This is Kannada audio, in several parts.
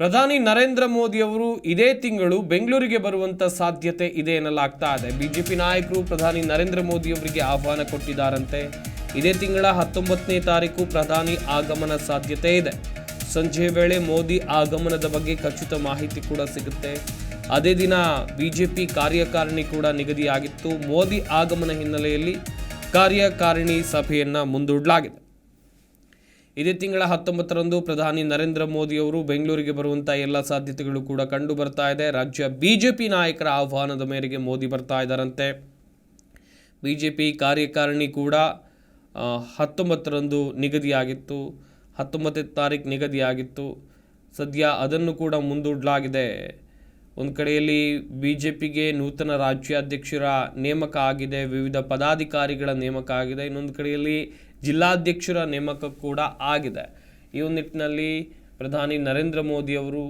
ಪ್ರಧಾನಿ ನರೇಂದ್ರ ಮೋದಿ ಅವರು ಇದೇ ತಿಂಗಳು ಬೆಂಗಳೂರಿಗೆ ಬರುವಂತ ಸಾಧ್ಯತೆ ಇದೆ ಎನ್ನಲಾಗ್ತಾ ಇದೆ. ಬಿಜೆಪಿ ನಾಯಕರು ಪ್ರಧಾನಿ ನರೇಂದ್ರ ಮೋದಿ ಅವರಿಗೆ ಆಹ್ವಾನ ಕೊಟ್ಟಿದ್ದಾರಂತೆ. ಇದೇ ತಿಂಗಳ ಹತ್ತೊಂಬತ್ತನೇ ತಾರೀಕು ಪ್ರಧಾನಿ ಆಗಮನ ಸಾಧ್ಯತೆ ಇದೆ. ಸಂಜೆ ವೇಳೆ ಮೋದಿ ಆಗಮನದ ಬಗ್ಗೆ ಖಚಿತ ಮಾಹಿತಿ ಕೂಡ ಸಿಗುತ್ತೆ. ಅದೇ ದಿನ ಬಿಜೆಪಿ ಕಾರ್ಯಕಾರಿಣಿ ಕೂಡ ನಿಗದಿಯಾಗಿತ್ತು. ಮೋದಿ ಆಗಮನ ಹಿನ್ನೆಲೆಯಲ್ಲಿ ಕಾರ್ಯಕಾರಿಣಿ ಸಭೆಯನ್ನು ಮುಂದೂಡಲಾಗಿದೆ. ಇದೇ ತಿಂಗಳ ಹತ್ತೊಂಬತ್ತರಂದು ಪ್ರಧಾನಿ ನರೇಂದ್ರ ಮೋದಿ ಅವರು ಬೆಂಗಳೂರಿಗೆ ಬರುವಂಥ ಎಲ್ಲ ಸಾಧ್ಯತೆಗಳು ಕೂಡ ಕಂಡು ಬರ್ತಾ ಇದೆ. ರಾಜ್ಯ ಬಿಜೆಪಿ ನಾಯಕರ ಆಹ್ವಾನದ ಮೇರೆಗೆ ಮೋದಿ ಬರ್ತಾ ಇದ್ದಾರಂತೆ. ಬಿಜೆಪಿ ಕಾರ್ಯಕಾರಿಣಿ ಕೂಡ ಹತ್ತೊಂಬತ್ತರಂದು ನಿಗದಿಯಾಗಿತ್ತು. ಹತ್ತೊಂಬತ್ತನೇ ತಾರೀಕು ನಿಗದಿಯಾಗಿತ್ತು. ಸದ್ಯ ಅದನ್ನು ಕೂಡ ಮುಂದೂಡಲಾಗಿದೆ. ಒಂದು ಕಡೆಯಲ್ಲಿ ಬಿ ಜೆ ಪಿಗೆ ನೂತನ ರಾಜ್ಯಾಧ್ಯಕ್ಷರ ನೇಮಕ ಆಗಿದೆ, ವಿವಿಧ ಪದಾಧಿಕಾರಿಗಳ ನೇಮಕ ಆಗಿದೆ, ಇನ್ನೊಂದು ಕಡೆಯಲ್ಲಿ ಜಿಲ್ಲಾಧ್ಯಕ್ಷರ ನೇಮಕ ಕೂಡ ಆಗಿದೆ. ಈ ಒಂದು ನಿಟ್ಟಿನಲ್ಲಿ ಪ್ರಧಾನಿ ನರೇಂದ್ರ ಮೋದಿ ಅವರು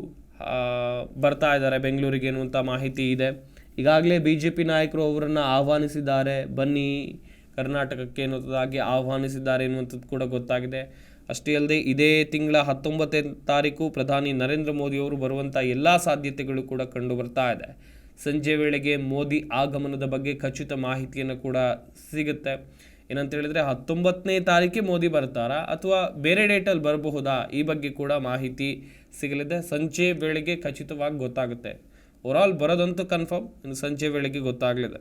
ಬರ್ತಾ ಇದ್ದಾರೆ, ಬೆಂಗಳೂರಿಗೆ ಎನ್ನುವಂಥ ಮಾಹಿತಿ ಇದೆ. ಈಗಾಗಲೇ ಬಿ ಜೆ ಪಿ ನಾಯಕರು ಅವರನ್ನು ಆಹ್ವಾನಿಸಿದ್ದಾರೆ. ಬನ್ನಿ, ಕರ್ನಾಟಕಕ್ಕೆ ಎನ್ನುವಂಥದ್ದಾಗಿ ಆಹ್ವಾನಿಸಿದ್ದಾರೆ ಎನ್ನುವಂಥದ್ದು ಕೂಡ ಗೊತ್ತಾಗಿದೆ. ಅಷ್ಟೇ ಅಲ್ಲದೆ ಇದೇ ತಿಂಗಳ ಹತ್ತೊಂಬತ್ತನೇ ತಾರೀಕು ಪ್ರಧಾನಿ ನರೇಂದ್ರ ಮೋದಿ ಅವರು ಬರುವಂಥ ಎಲ್ಲ ಸಾಧ್ಯತೆಗಳು ಕೂಡ ಕಂಡು ಬರ್ತಾ ಇದೆ. ಸಂಜೆ ವೇಳೆಗೆ ಮೋದಿ ಆಗಮನದ ಬಗ್ಗೆ ಖಚಿತ ಮಾಹಿತಿಯನ್ನು ಕೂಡ ಸಿಗುತ್ತೆ. ಏನಂತ ಹೇಳಿದ್ರೆ ಹತ್ತೊಂಬತ್ತನೇ ತಾರೀಕಿಗೆ ಮೋದಿ ಬರ್ತಾರಾ ಅಥವಾ ಬೇರೆ ಡೇಟಲ್ಲಿ ಬರಬಹುದಾ ಈ ಬಗ್ಗೆ ಕೂಡ ಮಾಹಿತಿ ಸಿಗಲಿದೆ. ಸಂಜೆ ವೇಳೆಗೆ ಖಚಿತವಾಗಿ ಗೊತ್ತಾಗುತ್ತೆ. ಓವರಾಲ್ ಬರೋದಂತೂ ಕನ್ಫರ್ಮ್ ಇನ್ನು ಸಂಜೆ ವೇಳೆಗೆ ಗೊತ್ತಾಗಲಿದೆ.